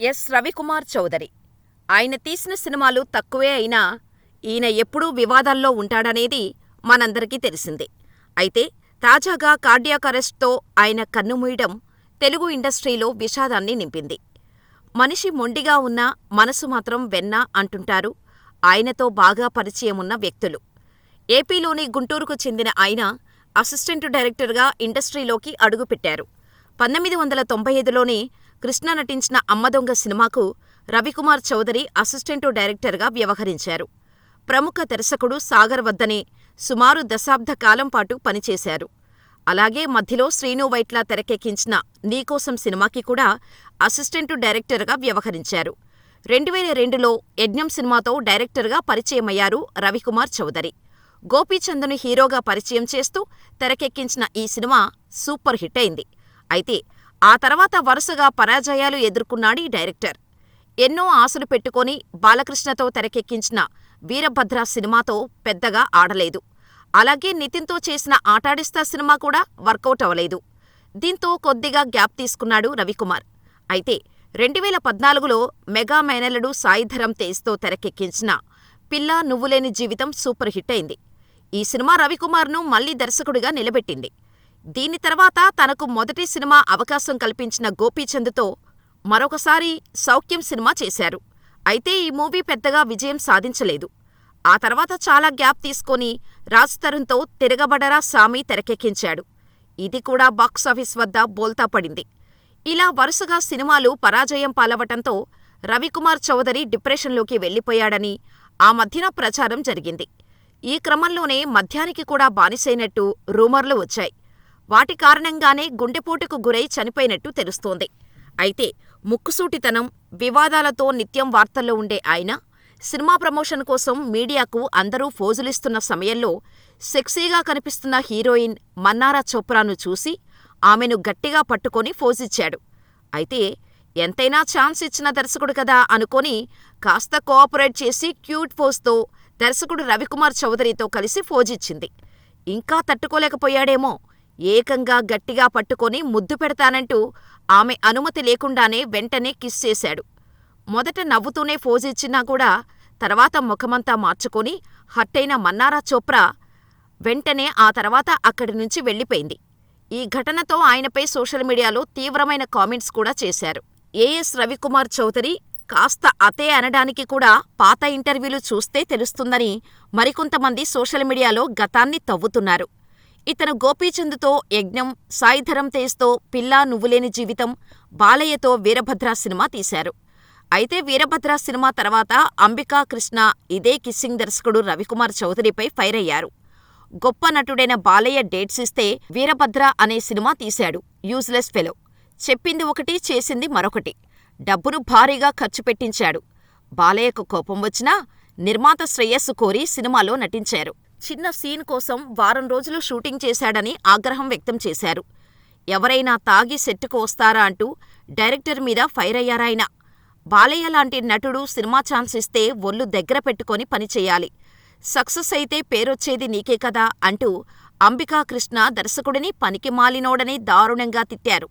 Yes Ravikumar Chowdary. ఆయన తీసిన సినిమాలు తక్కువే అయినా ఈయన ఎప్పుడూ వివాదాల్లో ఉంటాడనేది మనందరికీ తెలిసిందే. అయితే తాజాగా కార్డియాక్ అరెస్ట్తో ఆయన కన్నుమూయడం తెలుగు ఇండస్ట్రీలో విషాదాన్ని నింపింది. మనిషి మొండిగా ఉన్నా మనసు మాత్రం వెన్న అంటుంటారు ఆయనతో బాగా పరిచయమున్న వ్యక్తులు. ఏపీలోని గుంటూరుకు చెందిన ఆయన అసిస్టెంట్ డైరెక్టర్గా ఇండస్ట్రీలోకి అడుగుపెట్టారు. పంతొమ్మిది వందల తొంభై ఐదులోనే కృష్ణ నటించిన అమ్మదొంగ సినిమాకు రవికుమార్ చౌదరి అసిస్టెంటు డైరెక్టర్గా వ్యవహరించారు. ప్రముఖ దర్శకుడు సాగర్ వద్దనే సుమారు దశాబ్ద కాలం పాటు పనిచేశారు. అలాగే మధ్యలో శ్రీను వైట్ల తెరకెక్కించిన నీకోసం సినిమాకి కూడా అసిస్టెంటు డైరెక్టర్గా వ్యవహరించారు. రెండువేల రెండులో యజ్ఞం సినిమాతో డైరెక్టర్గా పరిచయమయ్యారు రవికుమార్ చౌదరి. గోపీచంద్ను హీరోగా పరిచయం చేస్తూ తెరకెక్కించిన ఈ సినిమా సూపర్ హిట్ అయింది. అయితే ఆ తర్వాత వరుసగా పరాజయాలు ఎదుర్కొన్నాడీ డైరెక్టర్. ఎన్నో ఆశలు పెట్టుకొని బాలకృష్ణతో తెరకెక్కించిన వీరభద్ర సినిమాతో పెద్దగా ఆడలేదు. అలాగే నితిన్తో చేసిన ఆటాడిస్తా సినిమా కూడా వర్కౌట్ అవలేదు. దీంతో కొద్దిగా గ్యాప్ తీసుకున్నాడు రవికుమార్. అయితే రెండువేల పద్నాలుగులో మెగా మేనల్లుడు సాయిధరం తేజ్తో తెరకెక్కించిన పిల్లా నువ్వులేని జీవితం సూపర్ హిట్ అయింది. ఈ సినిమా రవికుమార్ను మళ్ళీ దర్శకుడిగా నిలబెట్టింది. దీని తర్వాత తనకు మొదటి సినిమా అవకాశం కల్పించిన గోపీచంద్తో మరొకసారి సౌఖ్యం సినిమా చేశారు. అయితే ఈ మూవీ పెద్దగా విజయం సాధించలేదు. ఆ తర్వాత చాలా గ్యాప్ తీసుకొని రాజ్ తరుణ్తో తిరగబడరా సామి తెరకెక్కించాడు. ఇది కూడా బాక్సాఫీస్ వద్ద బోల్తా పడింది. ఇలా వరుసగా సినిమాలు పరాజయం పాలవటంతో రవికుమార్ చౌదరి డిప్రెషన్లోకి వెళ్ళిపోయాడని ఆ మధ్యన ప్రచారం జరిగింది. ఈ క్రమంలోనే మద్యానికి కూడా బానిసైనట్టు రూమర్లు వచ్చాయి. వాటి కారణంగానే గుండెపోటుకు గురై చనిపోయినట్టు తెలుస్తోంది. అయితే ముక్కుసూటితనం, వివాదాలతో నిత్యం వార్తల్లో ఉండే ఆయన సినిమా ప్రమోషన్ కోసం మీడియాకు అందరూ ఫోజులిస్తున్న సమయంలో సెక్సీగా కనిపిస్తున్న హీరోయిన్ మన్నారా చోప్రాను చూసి ఆమెను గట్టిగా పట్టుకొని ఫోజిచ్చాడు. అయితే ఎంతైనా ఛాన్స్ ఇచ్చిన దర్శకుడు కదా అనుకొని కాస్త కోఆపరేట్ చేసి క్యూట్ ఫోజ్తో దర్శకుడు రవికుమార్ చౌదరితో కలిసి ఫోజిచ్చింది. ఇంకా తట్టుకోలేకపోయాడేమో ఏకంగా గట్టిగా పట్టుకొని ముద్దు పెడతానంటూ ఆమె అనుమతి లేకుండానే వెంటనే కిస్ చేశాడు. మొదట నవ్వుతూనే ఫోజిచ్చినా కూడా తర్వాత ముఖమంతా మార్చుకొని హట్టైన మన్నారా చోప్రా వెంటనే ఆ తర్వాత అక్కడి నుంచి వెళ్ళిపోయింది. ఈ ఘటనతో ఆయనపై సోషల్ మీడియాలో తీవ్రమైన కామెంట్స్ కూడా చేశారు. ఏఎస్ రవికుమార్ చౌదరి కాస్త అతే అనడానికి కూడా పాత ఇంటర్వ్యూలు చూస్తే తెలుస్తుందని మరికొంతమంది సోషల్ మీడియాలో గతాన్ని తవ్వుతున్నారు. ఇతను గోపీచంద్తో యజ్ఞం, సాయిధరం తేజ్తో పిల్లా నువ్వులేని జీవితం, బాలయ్యతో వీరభద్ర సినిమా తీశారు. అయితే వీరభద్ర సినిమా తర్వాత అంబికా కృష్ణ ఇదే కిస్సింగ్ దర్శకుడు రవికుమార్ చౌదరిపై ఫైర్ అయ్యారు గొప్ప నటుడైన బాలయ్య డేట్స్ ఇస్తే వీరభద్ర అనే సినిమా తీశాడు యూజ్లెస్ ఫెలో. చెప్పింది ఒకటి చేసింది మరొకటి. డబ్బును భారీగా ఖర్చు పెట్టించాడు. బాలయ్యకు కోపం వచ్చినా నిర్మాత శ్రేయస్సు కోరి సినిమాలో నటించారు. చిన్న సీన్ కోసం వారం రోజులు షూటింగ్ చేశాడని ఆగ్రహం వ్యక్తం చేశారు. ఎవరైనా తాగి సెట్టుకు వస్తారా అంటూ డైరెక్టర్ మీద ఫైరయ్యారాయన. బాలయ్య లాంటి నటుడు సినిమా ఛాన్స్ ఇస్తే ఒళ్ళు దగ్గర పెట్టుకొని పనిచేయాలి సక్సెస్ అయితే పేరొచ్చేది నీకే కదా అంటూ అంబికా కృష్ణ దర్శకుడిని పనికిమాలినోడని దారుణంగా తిట్టారు.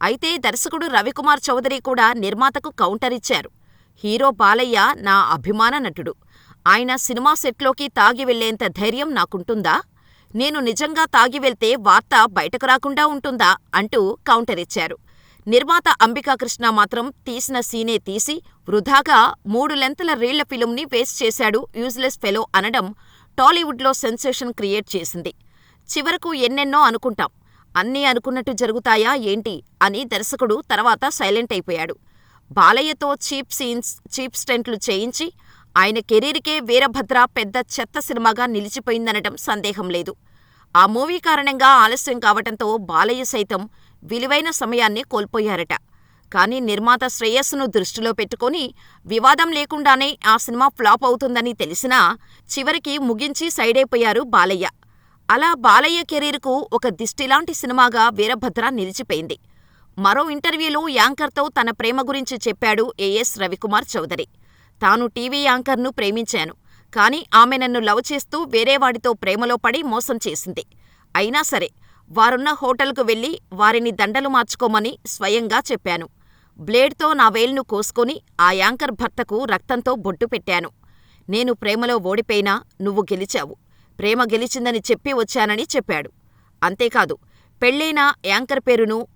అయితే దర్శకుడు రవికుమార్ చౌదరి కూడా నిర్మాతకు కౌంటరిచ్చారు. హీరో బాలయ్య నా అభిమాన నటుడు. ఆయన సినిమా సెట్లోకి తాగి వెళ్ళేంత ధైర్యం నాకుంటుందా? నేను నిజంగా తాగి వెళ్తే వార్త బయటకు రాకుండా ఉంటుందా? అంటూ కౌంటరిచ్చారు. నిర్మాత అంబికాకృష్ణ మాత్రం తీసిన సీనే తీసి వృధాగా మూడు లెంతల రీళ్ళ ఫిల్మ్ని వేస్ట్ చేశాడు యూజ్లెస్ ఫెలో అనడం టాలీవుడ్లో సెన్సేషన్ క్రియేట్ చేసింది. చివరకు ఎన్నెన్నో అనుకుంటాం. అన్నీ అనుకున్నట్టు జరుగుతాయా ఏంటి అని దర్శకుడు తర్వాత సైలెంట్ అయిపోయాడు. బాలయ్యతో చీప్ సీన్స్, చీప్ స్టెంట్లు చేయించి ఆయన కెరీర్కే వీరభద్ర పెద్ద చెత్త సినిమాగా నిలిచిపోయిందనటం సందేహం లేదు. ఆ మూవీ కారణంగా ఆలస్యం కావటంతో బాలయ్య సైతం విలువైన సమయాన్ని కోల్పోయారట. కానీ నిర్మాత శ్రేయస్సును దృష్టిలో పెట్టుకుని వివాదం లేకుండానే ఆ సినిమా ఫ్లాప్ అవుతుందని తెలిసినా చివరికి ముగించి సైడైపోయారు బాలయ్య. అలా బాలయ్య కెరీర్కు ఒక దిష్టిలాంటి సినిమాగా వీరభద్ర నిలిచిపోయింది. మరో ఇంటర్వ్యూలో యాంకర్తో తన ప్రేమ గురించి చెప్పాడు ఏఎస్ రవికుమార్ చౌదరి. తాను టీవీ యాంకర్ను ప్రేమించాను. కానీ ఆమె నన్ను లవ్ చేస్తూ వేరేవాడితో ప్రేమలో పడి మోసం చేసింది. అయినా సరే వారున్న హోటల్కు వెళ్ళి వారిని దండలు మార్చుకోమని స్వయంగా చెప్పాను. బ్లేడ్తో నా వేల్ను కోసుకొని ఆ యాంకర్ భర్తకు రక్తంతో బొట్టు పెట్టాను. నేను ప్రేమలో ఓడిపోయినా నువ్వు గెలిచావు. ప్రేమ గెలిచిందని చెప్పి వచ్చానని చెప్పాడు. అంతేకాదు పెళ్ళైన యాంకర్ పేరును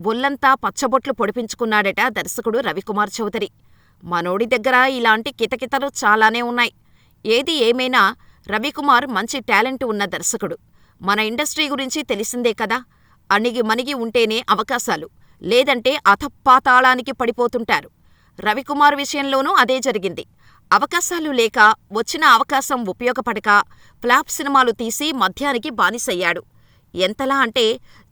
ఒళ్ళంతా పచ్చబొట్లు పొడిపించుకున్నాడట దర్శకుడు రవికుమార్ చౌదరి. మనోడి దగ్గర ఇలాంటి కితకితలు చాలానే ఉన్నాయి. ఏది ఏమైనా రవికుమార్ మంచి టాలెంట్ ఉన్న దర్శకుడు. మన ఇండస్ట్రీ గురించి తెలిసిందే కదా! అణిగి మణిగి ఉంటేనే అవకాశాలు. లేదంటే అథపాతాళానికి పడిపోతుంటారు. రవికుమార్ విషయంలోనూ అదే జరిగింది. అవకాశాలు లేక, వచ్చిన అవకాశం ఉపయోగపడక ఫ్లాప్ సినిమాలు తీసి మద్యానికి బానిసయ్యాడు. ఎంతలా అంటే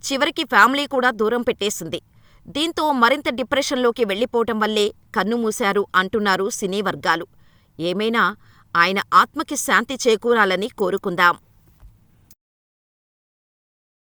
చివరికి ఫ్యామిలీ కూడా దూరం పెట్టేసింది. దీంతో మరింత డిప్రెషన్లోకి వెళ్ళిపోవటం వల్లే కన్నుమూశారు అంటున్నారు సినీ వర్గాలు. ఏమైనా ఆయన ఆత్మకి శాంతి చేకూరాలని కోరుకుందాం.